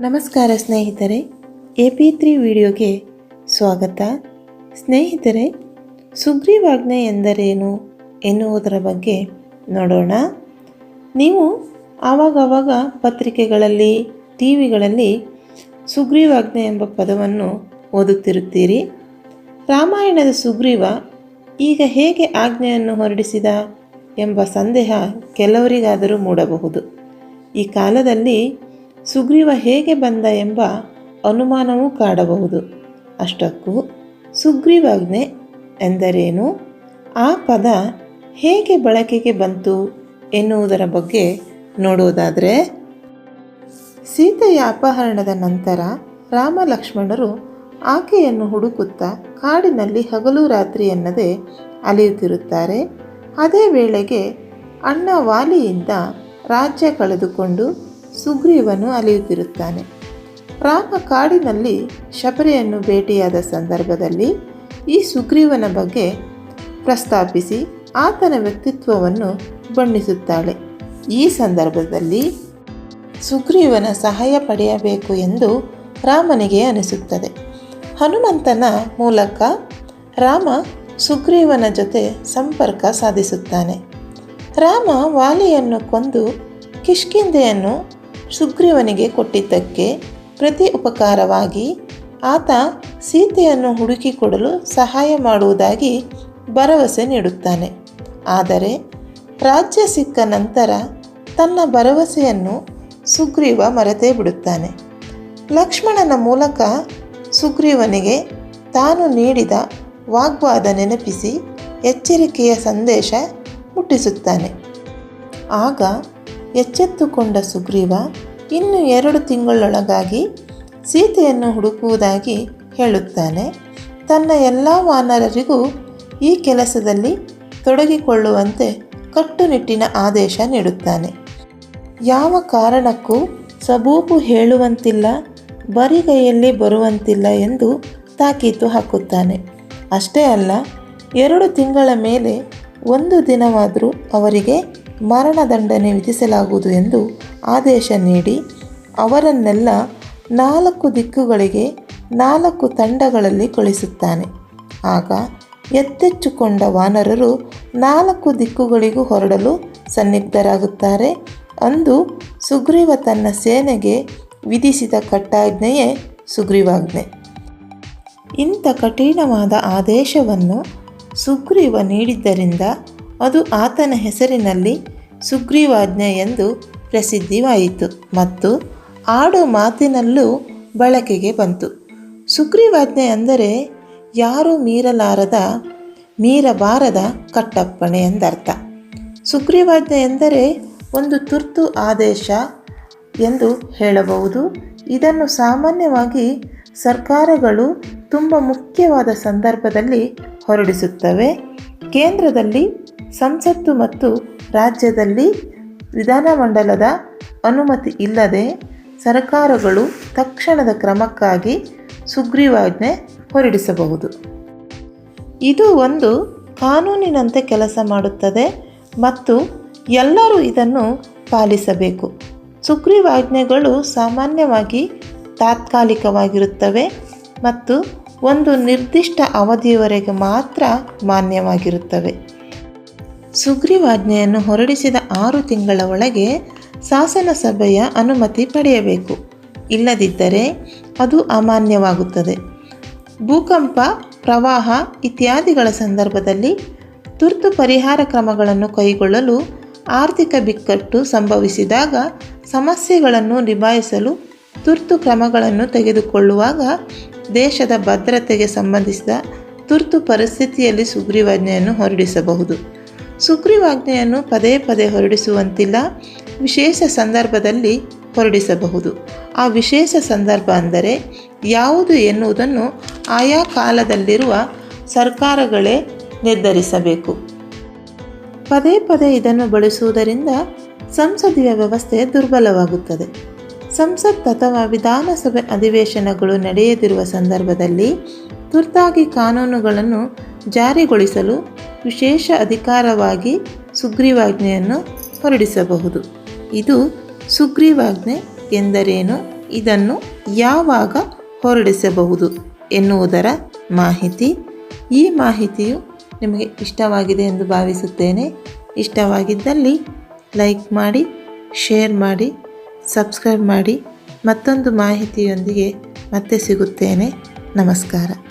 ನಮಸ್ಕಾರ ಸ್ನೇಹಿತರೆ, A P three ವಿಡಿಯೋಗೆ ಸ್ವಾಗತ. ಸ್ನೇಹಿತರೆ, ಸುಗ್ರೀವಾಜ್ಞೆ ಎಂದರೇನು ಎನ್ನುವುದರ ಬಗ್ಗೆ ನೋಡೋಣ. ನೀವು ಆವಾಗವಾಗ ಪತ್ರಿಕೆಗಳಲ್ಲಿ, ಟಿ ವಿಗಳಲ್ಲಿ ಸುಗ್ರೀವಾಜ್ಞೆ ಎಂಬ ಪದವನ್ನು ಓದುತ್ತಿರುತ್ತೀರಿ. ರಾಮಾಯಣದ ಸುಗ್ರೀವ ಈಗ ಹೇಗೆ ಆಜ್ಞೆಯನ್ನು ಹೊರಡಿಸಿದ ಎಂಬ ಸಂದೇಹ ಕೆಲವರಿಗಾದರೂ ಮೂಡಬಹುದು. ಈ ಕಾಲದಲ್ಲಿ ಸುಗ್ರೀವ ಹೇಗೆ ಬಂದ ಎಂಬ ಅನುಮಾನವೂ ಕಾಡಬಹುದು. ಅಷ್ಟಕ್ಕೂ ಸುಗ್ರೀವಾಜ್ಞೆ ಎಂದರೇನು? ಆ ಪದ ಹೇಗೆ ಬಳಕೆಗೆ ಬಂತು ಎನ್ನುವುದರ ಬಗ್ಗೆ ನೋಡುವುದಾದರೆ ಸೀತೆಯ ಅಪಹರಣದ ನಂತರ ರಾಮ ಲಕ್ಷ್ಮಣರು ಆಕೆಯನ್ನು ಹುಡುಕುತ್ತಾ ಕಾಡಿನಲ್ಲಿ ಹಗಲು ರಾತ್ರಿ ಎನ್ನದೆ ಅಲೆಯುತ್ತಿರುತ್ತಾರೆ. ಅದೇ ವೇಳೆಗೆ ಅಣ್ಣ ವಾಲಿಯಿಂದ ರಾಜ್ಯ ಕಳೆದುಕೊಂಡು ಸುಗ್ರೀವನು ಅಲೆಯುತ್ತಿರುತ್ತಾನೆ. ರಾಮ ಕಾಡಿನಲ್ಲಿ ಶಬರಿಯನ್ನು ಭೇಟಿಯಾದ ಸಂದರ್ಭದಲ್ಲಿ ಈ ಸುಗ್ರೀವನ ಬಗ್ಗೆ ಪ್ರಸ್ತಾಪಿಸಿ ಆತನ ವ್ಯಕ್ತಿತ್ವವನ್ನು ಬಣ್ಣಿಸುತ್ತಾಳೆ. ಈ ಸಂದರ್ಭದಲ್ಲಿ ಸುಗ್ರೀವನ ಸಹಾಯ ಪಡೆಯಬೇಕು ಎಂದು ರಾಮನಿಗೆ ಅನಿಸುತ್ತದೆ. ಹನುಮಂತನ ಮೂಲಕ ರಾಮ ಸುಗ್ರೀವನ ಜೊತೆ ಸಂಪರ್ಕ ಸಾಧಿಸುತ್ತಾನೆ. ರಾಮ ವಾಲಿಯನ್ನು ಕೊಂದು ಕಿಷ್ಕಿಂಧೆಯನ್ನು ಸುಗ್ರೀವನಿಗೆ ಕೊಟ್ಟಿದ್ದಕ್ಕೆ ಪ್ರತಿ ಉಪಕಾರವಾಗಿ ಆತ ಸೀತೆಯನ್ನು ಹುಡುಕಿಕೊಡಲು ಸಹಾಯ ಮಾಡುವುದಾಗಿ ಭರವಸೆ ನೀಡುತ್ತಾನೆ. ಆದರೆ ರಾಜ್ಯ ಸಿಕ್ಕ ನಂತರ ತನ್ನ ಭರವಸೆಯನ್ನು ಸುಗ್ರೀವ ಮರೆತೇ ಬಿಡುತ್ತಾನೆ. ಲಕ್ಷ್ಮಣನ ಮೂಲಕ ಸುಗ್ರೀವನಿಗೆ ತಾನು ನೀಡಿದ ವಾಗ್ವಾದ ನೆನಪಿಸಿ ಎಚ್ಚರಿಕೆಯ ಸಂದೇಶ ಮುಟ್ಟಿಸುತ್ತಾನೆ. ಆಗ ಎಚ್ಚೆತ್ತುಕೊಂಡ ಸುಗ್ರೀವ ಇನ್ನು ಎರಡು ತಿಂಗಳೊಳಗಾಗಿ ಸೀತೆಯನ್ನು ಹುಡುಕುವುದಾಗಿ ಹೇಳುತ್ತಾನೆ. ತನ್ನ ಎಲ್ಲ ವಾನರರಿಗೂ ಈ ಕೆಲಸದಲ್ಲಿ ತೊಡಗಿಕೊಳ್ಳುವಂತೆ ಕಟ್ಟುನಿಟ್ಟಿನ ಆದೇಶ ನೀಡುತ್ತಾನೆ. ಯಾವ ಕಾರಣಕ್ಕೂ ಸಬೂಬು ಹೇಳುವಂತಿಲ್ಲ, ಬರಿಗೈಯಲ್ಲಿ ಬರುವಂತಿಲ್ಲ ಎಂದು ತಾಕೀತು ಹಾಕುತ್ತಾನೆ. ಅಷ್ಟೇ ಅಲ್ಲ, ಎರಡು ತಿಂಗಳ ಮೇಲೆ ಒಂದು ದಿನವಾದರೂ ಅವರಿಗೆ ಮರಣದಂಡನೆ ವಿಧಿಸಲಾಗುವುದು ಎಂದು ಆದೇಶ ನೀಡಿ ಅವರನ್ನೆಲ್ಲ ನಾಲ್ಕು ದಿಕ್ಕುಗಳಿಗೆ ನಾಲ್ಕು ತಂಡಗಳಲ್ಲಿ ಕಳಿಸುತ್ತಾನೆ ಆಗ ಎತ್ತೆಚ್ಚುಕೊಂಡ ವಾನರರು ನಾಲ್ಕು ದಿಕ್ಕುಗಳಿಗೂ ಹೊರಡಲು ಸನ್ನಿಗ್ಧರಾಗುತ್ತಾರೆ ಅಂದು ಸುಗ್ರೀವ ತನ್ನ ಸೇನೆಗೆ ವಿಧಿಸಿದ ಕಟ್ಟಾಜ್ಞೆಯೇ ಸುಗ್ರೀವಾಜ್ಞೆ. ಇಂಥ ಕಠಿಣವಾದ ಆದೇಶವನ್ನು ಸುಗ್ರೀವ ನೀಡಿದ್ದರಿಂದ ಅದು ಆತನ ಹೆಸರಿನಲ್ಲಿ ಸುಗ್ರೀವಾಜ್ಞೆ ಎಂದು ಪ್ರಸಿದ್ಧಿವಾಯಿತು ಮತ್ತು ಆಡು ಮಾತಿನಲ್ಲೂ ಬಳಕೆಗೆ ಬಂತು. ಸುಗ್ರೀವಾಜ್ಞೆ ಅಂದರೆ ಯಾರೂ ಮೀರಲಾರದ, ಮೀರಬಾರದ ಕಟ್ಟಪ್ಪಣೆ ಎಂದರ್ಥ. ಸುಗ್ರೀವಾಜ್ಞೆ ಎಂದರೆ ಒಂದು ತುರ್ತು ಆದೇಶ ಎಂದು ಹೇಳಬಹುದು. ಇದನ್ನು ಸಾಮಾನ್ಯವಾಗಿ ಸರ್ಕಾರಗಳು ತುಂಬ ಮುಖ್ಯವಾದ ಸಂದರ್ಭದಲ್ಲಿ ಹೊರಡಿಸುತ್ತವೆ. ಕೇಂದ್ರದಲ್ಲಿ ಸಂಸತ್ತು ಮತ್ತು ರಾಜ್ಯದಲ್ಲಿ ವಿಧಾನಮಂಡಲದ ಅನುಮತಿ ಇಲ್ಲದೆ ಸರ್ಕಾರಗಳು ತಕ್ಷಣದ ಕ್ರಮಕ್ಕಾಗಿ ಸುಗ್ರೀವಾಜ್ಞೆ ಹೊರಡಿಸಬಹುದು. ಇದು ಒಂದು ಕಾನೂನಿನಂತೆ ಕೆಲಸ ಮಾಡುತ್ತದೆ ಮತ್ತು ಎಲ್ಲರೂ ಇದನ್ನು ಪಾಲಿಸಬೇಕು. ಸುಗ್ರೀವಾಜ್ಞೆಗಳು ಸಾಮಾನ್ಯವಾಗಿ ತಾತ್ಕಾಲಿಕವಾಗಿರುತ್ತವೆ ಮತ್ತು ಒಂದು ನಿರ್ದಿಷ್ಟ ಅವಧಿಯವರೆಗೆ ಮಾತ್ರ ಮಾನ್ಯವಾಗಿರುತ್ತವೆ. ಸುಗ್ರೀವಾಜ್ಞೆಯನ್ನು ಹೊರಡಿಸಿದ ಆರು ತಿಂಗಳ ಒಳಗೆ ಶಾಸನ ಸಭೆಯ ಅನುಮತಿ ಪಡೆಯಬೇಕು. ಇಲ್ಲದಿದ್ದರೆ ಅದು ಅಮಾನ್ಯವಾಗುತ್ತದೆ. ಭೂಕಂಪ, ಪ್ರವಾಹ ಇತ್ಯಾದಿಗಳ ಸಂದರ್ಭದಲ್ಲಿ ತುರ್ತು ಪರಿಹಾರ ಕ್ರಮಗಳನ್ನು ಕೈಗೊಳ್ಳಲು ಆರ್ಥಿಕ ಬಿಕ್ಕಟ್ಟು ಸಂಭವಿಸಿದಾಗ ಸಮಸ್ಯೆಗಳನ್ನು ನಿಭಾಯಿಸಲು ತುರ್ತು ಕ್ರಮಗಳನ್ನು ತೆಗೆದುಕೊಳ್ಳುವಾಗ ದೇಶದ ಭದ್ರತೆಗೆ ಸಂಬಂಧಿಸಿದ ತುರ್ತು ಪರಿಸ್ಥಿತಿಯಲ್ಲಿ ಸುಗ್ರೀವಾಜ್ಞೆಯನ್ನು ಹೊರಡಿಸಬಹುದು. ಸುಗ್ರೀವಾಜ್ಞೆಯನ್ನು ಪದೇ ಪದೇ ಹೊರಡಿಸುವಂತಿಲ್ಲ. ವಿಶೇಷ ಸಂದರ್ಭದಲ್ಲಿ ಹೊರಡಿಸಬಹುದು. ಆ ವಿಶೇಷ ಸಂದರ್ಭ ಅಂದರೆ ಯಾವುದು ಎನ್ನುವುದನ್ನು ಆಯಾ ಕಾಲದಲ್ಲಿರುವ ಸರ್ಕಾರಗಳೇ ನಿರ್ಧರಿಸಬೇಕು. ಪದೇ ಪದೇ ಇದನ್ನು ಬಳಸುವುದರಿಂದ ಸಂಸದೀಯ ವ್ಯವಸ್ಥೆ ದುರ್ಬಲವಾಗುತ್ತದೆ. ಸಂಸತ್ ಅಥವಾ ವಿಧಾನಸಭೆ ಅಧಿವೇಶನಗಳು ನಡೆಯದಿರುವ ಸಂದರ್ಭದಲ್ಲಿ ತುರ್ತಾಗಿ ಕಾನೂನುಗಳನ್ನು ಜಾರಿಗೊಳಿಸಲು ವಿಶೇಷ ಅಧಿಕಾರವಾಗಿ ಸುಗ್ರೀವಾಜ್ಞೆಯನ್ನು ಹೊರಡಿಸಬಹುದು. ಇದು ಸುಗ್ರೀವಾಜ್ಞೆ ಎಂದರೇನು? ಇದನ್ನು ಯಾವಾಗ ಹೊರಡಿಸಬಹುದು ಎನ್ನುವುದರ ಮಾಹಿತಿ. ಈ ಮಾಹಿತಿಯು ನಿಮಗೆ ಇಷ್ಟವಾಗಿದೆ ಎಂದು ಭಾವಿಸುತ್ತೇನೆ. ಇಷ್ಟವಾಗಿದ್ದಲ್ಲಿ ಲೈಕ್ ಮಾಡಿ, ಶೇರ್ ಮಾಡಿ, ಸಬ್ಸ್ಕ್ರೈಬ್ ಮಾಡಿ. ಮತ್ತೊಂದು ಮಾಹಿತಿಯೊಂದಿಗೆ ಮತ್ತೆ ಸಿಗುತ್ತೇನೆ. ನಮಸ್ಕಾರ.